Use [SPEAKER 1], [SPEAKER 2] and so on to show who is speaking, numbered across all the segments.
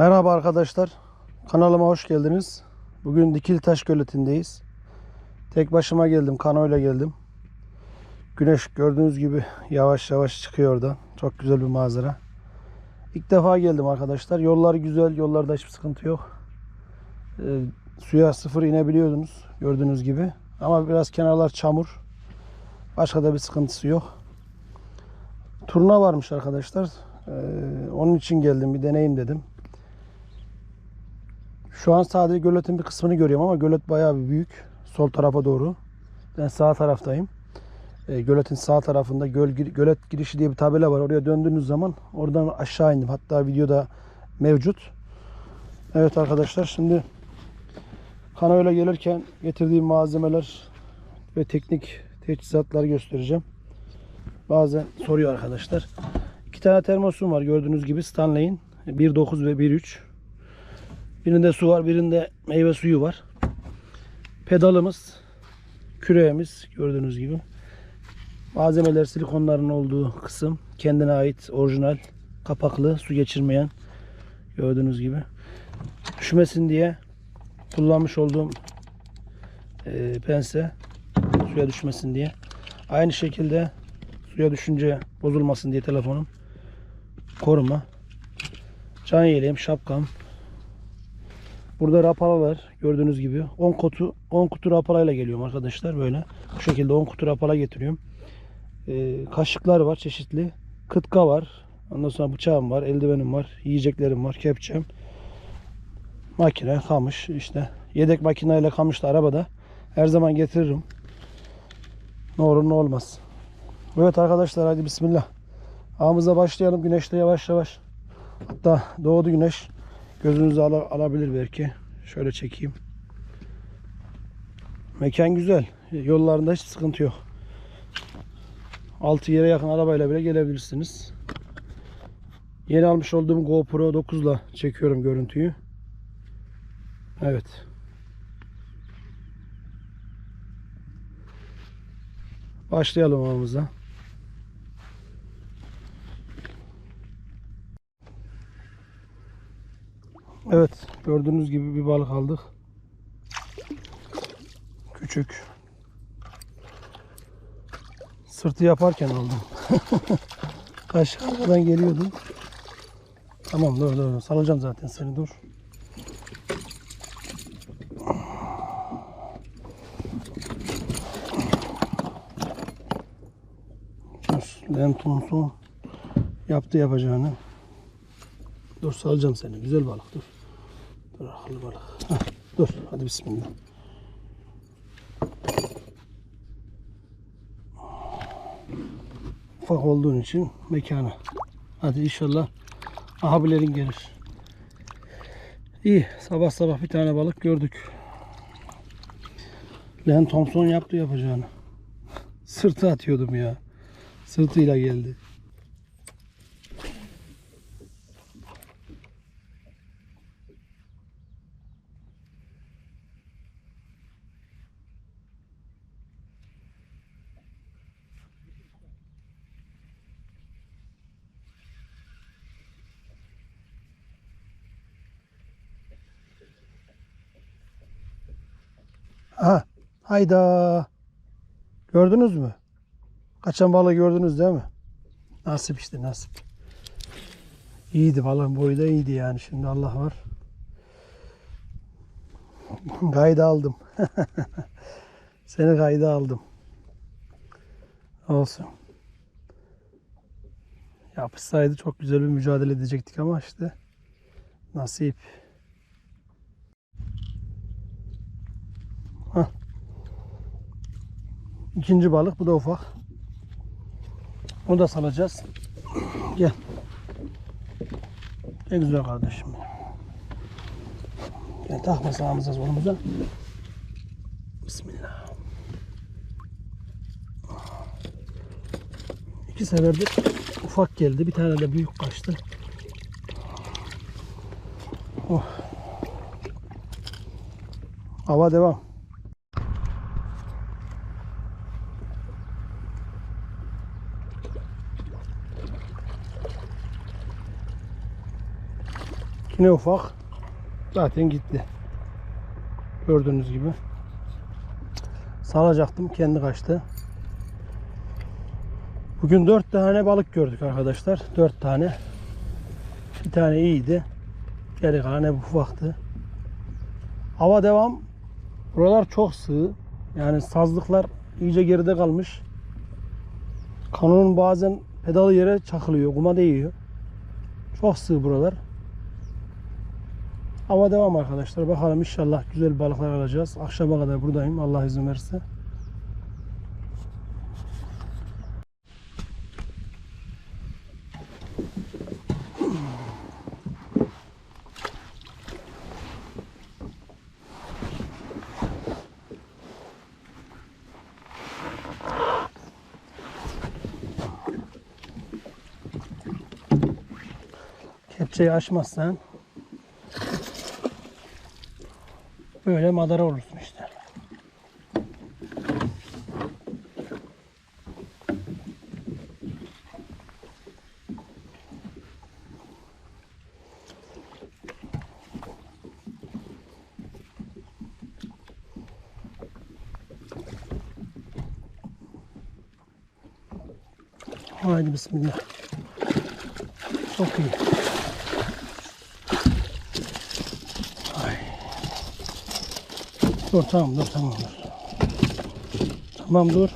[SPEAKER 1] Merhaba arkadaşlar. Kanalıma hoş geldiniz. Bugün Dikiltaş Göleti'ndeyiz. Tek başıma geldim. Kanoyla geldim. Güneş gördüğünüz gibi yavaş yavaş çıkıyor oradan. Çok güzel bir manzara. İlk defa geldim arkadaşlar. Yollar güzel. Yollarda hiçbir sıkıntı yok. Ee, suya sıfır inebiliyordunuz. Gördüğünüz gibi. Ama biraz kenarlar çamur. Başka da bir sıkıntısı yok. Turna varmış arkadaşlar. Ee, onun için geldim. Bir deneyim dedim. Şu an sadece göletin bir kısmını görüyorum ama gölet bayağı bir büyük. Sol tarafa doğru. Ben sağ taraftayım. E, göletin sağ tarafında göl, gölet girişi diye bir tabela var. Oraya döndüğünüz zaman oradan aşağı indim. Hatta videoda mevcut. Evet arkadaşlar şimdi kanoyla gelirken getirdiğim malzemeler ve teknik teçhizatları göstereceğim. Bazen soruyor arkadaşlar. İki tane termosum var gördüğünüz gibi Stanley'in 1.9 ve 1.3. Birinde su var, birinde meyve suyu var. Pedalımız, küreğimiz gördüğünüz gibi. Malzemeler silikonların olduğu kısım kendine ait orijinal kapaklı su geçirmeyen gördüğünüz gibi. Düşmesin diye kullanmış olduğum e, pense suya düşmesin diye. Aynı şekilde suya düşünce bozulmasın diye telefonum koruma. Can yeleğim, şapkam, Burada rapalalar gördüğünüz gibi 10 kutu 10 kutu rapalayla geliyorum arkadaşlar böyle. Bu şekilde 10 kutu rapala getiriyorum. Ee, kaşıklar var çeşitli. Kıtka var. Ondan sonra bıçağım var, eldivenim var, yiyeceklerim var, kepçem. Makine, kamış işte. Yedek makineyle kamış da arabada. Her zaman getiririm. Ne olur ne olmaz. Evet arkadaşlar hadi bismillah. Ağımıza başlayalım. Güneşte yavaş yavaş. Hatta doğdu güneş. Gözünüzü ala- alabilir belki. Şöyle çekeyim. Mekan güzel. Yollarında hiç sıkıntı yok. 6 yere yakın arabayla bile gelebilirsiniz. Yeni almış olduğum GoPro 9 ile çekiyorum görüntüyü. Evet. Başlayalım avımıza. Evet, gördüğünüz gibi bir balık aldık. Küçük. Sırtı yaparken aldım. Aşağıdan geliyordu. Tamam dur dur salacağım zaten seni. Dur, Lentumsu yaptı yapacağını. Dur salacağım seni. Güzel balık dur. Akıllı balık. Heh, dur hadi bismillah. Ufak olduğun için mekana. Hadi inşallah abilerin gelir. İyi. Sabah sabah bir tane balık gördük. Len Thompson yaptı yapacağını. Sırtı atıyordum ya. Sırtıyla geldi. Ha, hayda. Gördünüz mü? Kaçan balığı gördünüz değil mi? Nasip işte nasip. İyiydi balığın boyu da iyiydi yani şimdi Allah var. Kayda aldım. Seni kayda aldım. Olsun. Yapışsaydı çok güzel bir mücadele edecektik ama işte nasip. İkinci balık bu da ufak. Onu da salacağız. Gel. Ne güzel kardeşim. Gel takma sağımıza solumuza. Bismillah. İki seferdir ufak geldi. Bir tane de büyük kaçtı. Oh. Hava devam. Yine ufak. Zaten gitti. Gördüğünüz gibi. Salacaktım. Kendi kaçtı. Bugün dört tane balık gördük arkadaşlar. Dört tane. Bir tane iyiydi. Geri kalan hep ufaktı. Hava devam. Buralar çok sığ. Yani sazlıklar iyice geride kalmış. Kanonun bazen pedalı yere çakılıyor. Kuma değiyor. Çok sığ buralar. Hava devam arkadaşlar. Bakalım inşallah güzel balıklar alacağız. Akşama kadar buradayım. Allah izin verirse. Kepçeyi açmazsan böyle madara olursun işte. Haydi bismillah. Çok iyi. Dur tamam dur tamam dur. Tamam dur.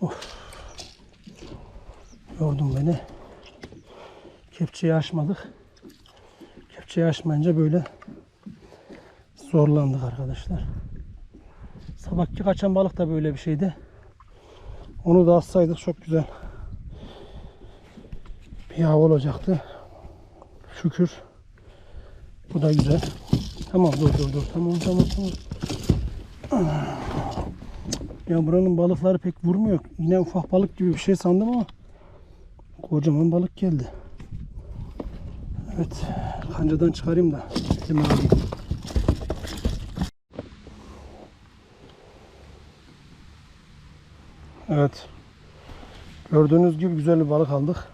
[SPEAKER 1] Of. Yordun beni. Kepçeyi açmadık. Kepçeyi açmayınca böyle zorlandık arkadaşlar. Sabahki kaçan balık da böyle bir şeydi. Onu da atsaydık çok güzel bir av olacaktı. Şükür. Bu da güzel. Tamam dur dur dur. Tamam tamam tamam. Ya buranın balıkları pek vurmuyor. Yine ufak balık gibi bir şey sandım ama kocaman balık geldi. Evet. Kancadan çıkarayım da elime alayım. Evet. Gördüğünüz gibi güzel bir balık aldık.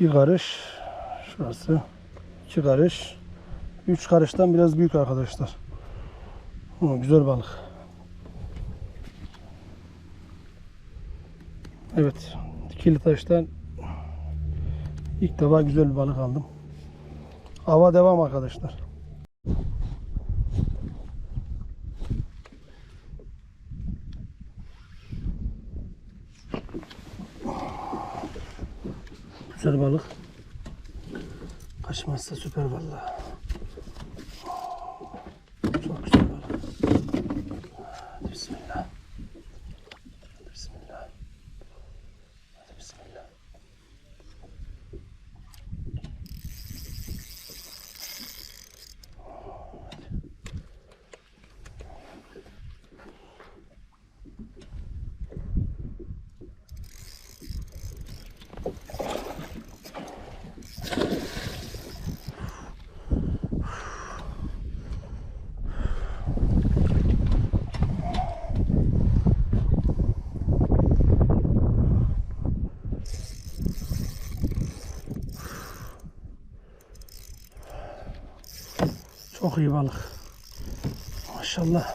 [SPEAKER 1] Bir karış. Şurası. iki karış. Üç karıştan biraz büyük arkadaşlar. Ama güzel balık. Evet. Dikili taştan ilk defa güzel bir balık aldım. Hava devam arkadaşlar. Güzel balık. Kaçmazsa süper vallahi. Çok güzel. Çok iyi balık. Maşallah.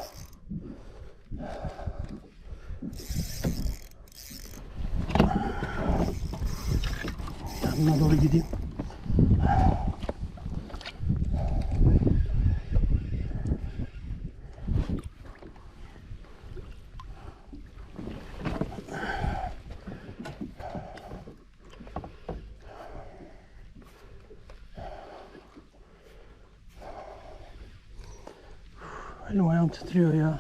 [SPEAKER 1] Yanına doğru gideyim. Elim ayağım titriyor ya.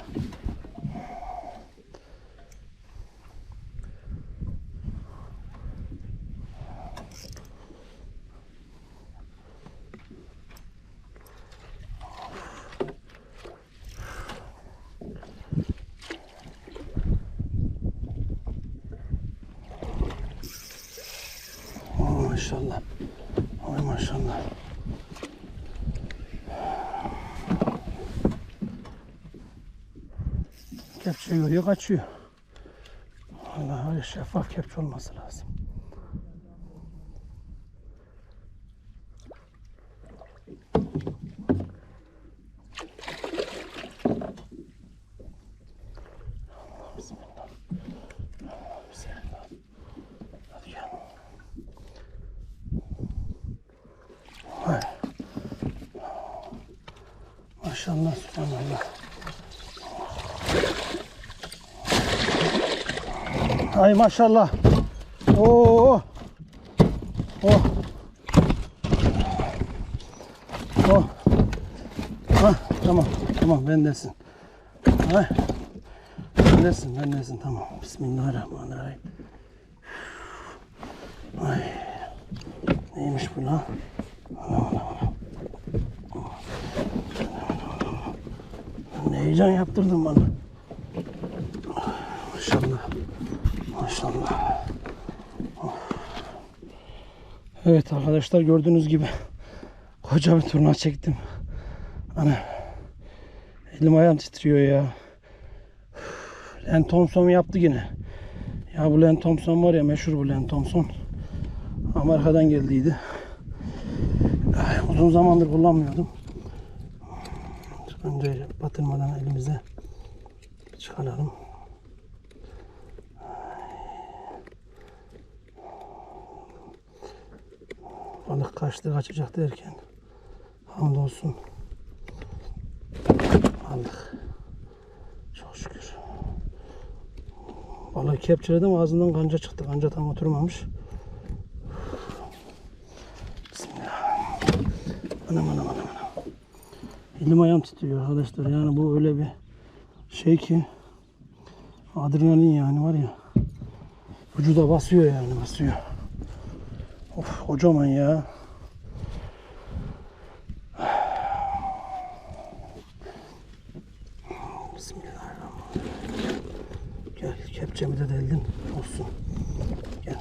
[SPEAKER 1] Oh, maşallah. Ay maşallah. Kepçe görüyor kaçıyor. Allah öyle şeffaf kepçe olması lazım. Maşallah, subhanallah. Ay maşallah. Oo. Oh. Oh. Ha, tamam. Tamam bendesin. Ay. Bendesin, bendesin. Tamam. Bismillahirrahmanirrahim. Ay. Neymiş bu lan? Anam. Ne heyecan yaptırdın bana. Maşallah. Maşallah. Oh. Evet arkadaşlar gördüğünüz gibi koca bir turna çektim. Ana. Elim ayağım titriyor ya. Len Thompson yaptı yine. Ya bu Len Thompson var ya meşhur bu Len Thompson. Amerika'dan geldiydi. Uzun zamandır kullanmıyordum. Önce batırmadan elimize çıkaralım. Balık kaçtı kaçacak derken hamdolsun aldık. Çok şükür. Balığı kepçeledim ağzından kanca çıktı. Kanca tam oturmamış. Bismillah. Anam anam anam anam. Elim ayağım titriyor arkadaşlar. Yani bu öyle bir şey ki adrenalin yani var ya vücuda basıyor yani basıyor. Kocaman ya. Bismillahirrahmanirrahim. Gel kepçemi de deldin. Olsun. Gel.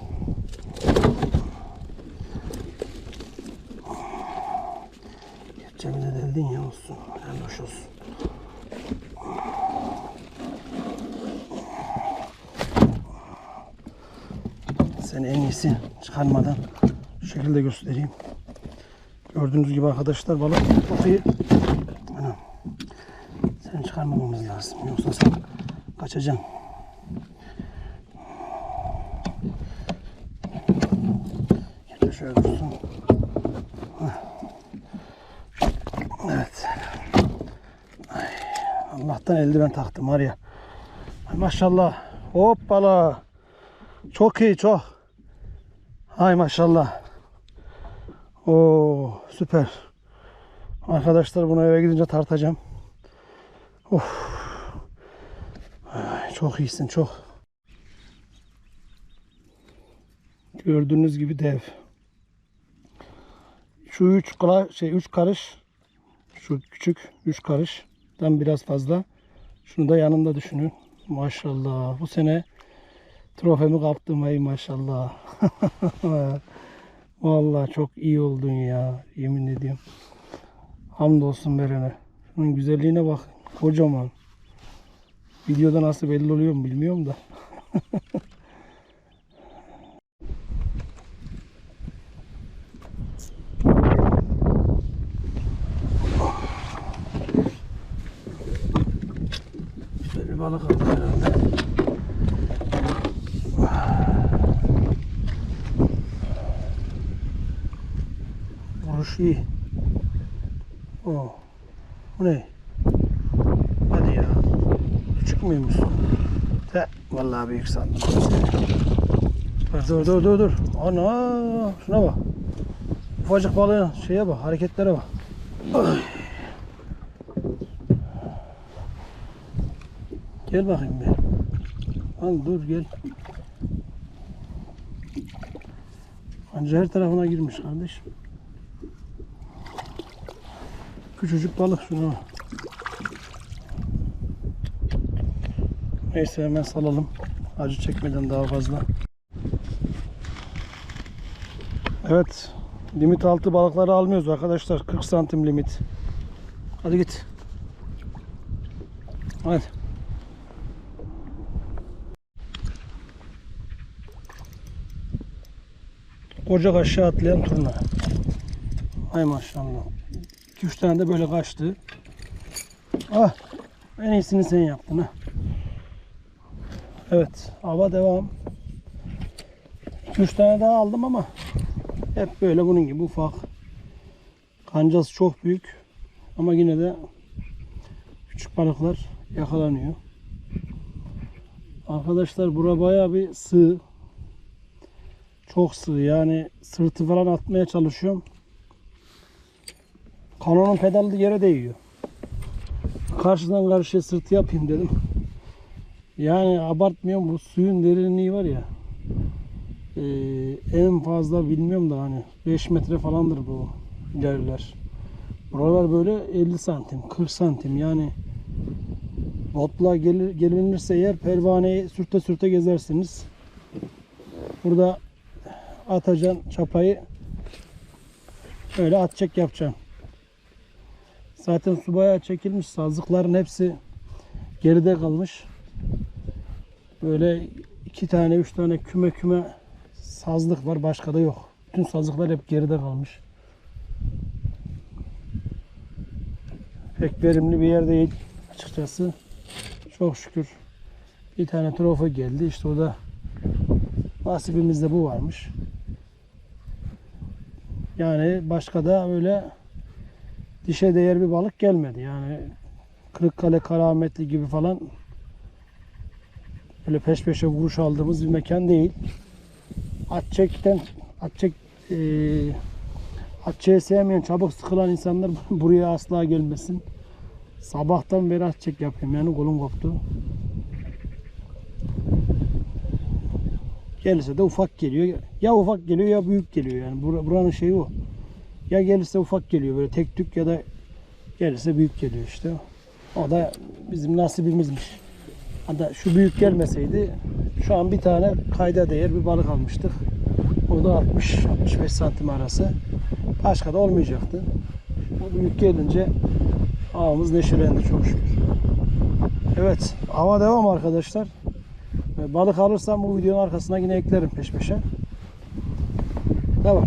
[SPEAKER 1] Kepçemi de deldin ya olsun. Helal hoş olsun. Seni en iyisi çıkarmadan şekilde göstereyim. Gördüğünüz gibi arkadaşlar balık. Anam. Seni çıkarmamamız lazım. Yoksa sen kaçacaksın. Gel şöyle dursun. Evet. Ay, Allah'tan eldiven taktım var ya. Ay maşallah. Hoppala. Çok iyi çok. Hay maşallah. Oo süper. Arkadaşlar bunu eve gidince tartacağım. Of. Ay, çok iyisin çok. Gördüğünüz gibi dev. Şu üç kala şey üç karış şu küçük üç karıştan biraz fazla. Şunu da yanında düşünün. Maşallah. Bu sene trofemi kaptım ey maşallah. Vallahi çok iyi oldun ya. Yemin ediyorum. Hamdolsun verene. Şunun güzelliğine bak. Kocaman. Videoda nasıl belli oluyor mu bilmiyorum da. balık aldı. İyi. Oo. Bu ne? Hadi ya. Küçük müymüş? Te, vallahi büyük sandım. Dur dur dur dur. Ana şuna bak. Ufacık balığın şeye bak hareketlere bak. Gel bakayım bir. Al dur gel. Anca her tarafına girmiş kardeşim. Küçücük balık şuna. Neyse hemen salalım. Acı çekmeden daha fazla. Evet. Limit altı balıkları almıyoruz arkadaşlar. 40 santim limit. Hadi git. Hadi. Ocak aşağı atlayan turna. Ay maşallah. 2-3 tane de böyle kaçtı. Ah. En iyisini sen yaptın ha. Evet. Hava devam. 2-3 tane daha aldım ama hep böyle bunun gibi ufak. Kancası çok büyük. Ama yine de küçük balıklar yakalanıyor. Arkadaşlar bura bayağı bir sığ. Çok sığ yani sırtı falan atmaya çalışıyorum. Kanonun pedalı yere değiyor. Karşıdan karşıya sırtı yapayım dedim. Yani abartmıyorum bu suyun derinliği var ya. Ee, en fazla bilmiyorum da hani 5 metre falandır bu ilerler. Buralar böyle 50 santim, 40 santim yani botla gelir, gelinirse eğer pervaneyi sürte sürte gezersiniz. Burada atacaksın çapayı öyle atacak yapacaksın. Zaten su bayağı çekilmiş. Sazlıkların hepsi geride kalmış. Böyle iki tane, üç tane küme küme sazlık var. Başka da yok. Bütün sazlıklar hep geride kalmış. Pek verimli bir yer değil açıkçası. Çok şükür bir tane trofe geldi. İşte o da nasibimizde bu varmış. Yani başka da öyle dişe değer bir balık gelmedi. Yani Kırıkkale Karametli gibi falan böyle peş peşe vuruş aldığımız bir mekan değil. Atçekten atçek e, atçeyi sevmeyen çabuk sıkılan insanlar buraya asla gelmesin. Sabahtan beri atçek yapıyorum yani kolum koptu. Gelirse de ufak geliyor. Ya ufak geliyor ya büyük geliyor yani. Bur- Buranın şeyi o. Ya gelirse ufak geliyor böyle tek tük ya da gelirse büyük geliyor işte. O da bizim nasibimizmiş. Hatta şu büyük gelmeseydi şu an bir tane kayda değer bir balık almıştık. O da 60-65 santim arası. Başka da olmayacaktı. O büyük gelince ağımız neşelendi çok şükür. Evet hava devam arkadaşlar. Balık alırsam bu videonun arkasına yine eklerim peş peşe. Tamam.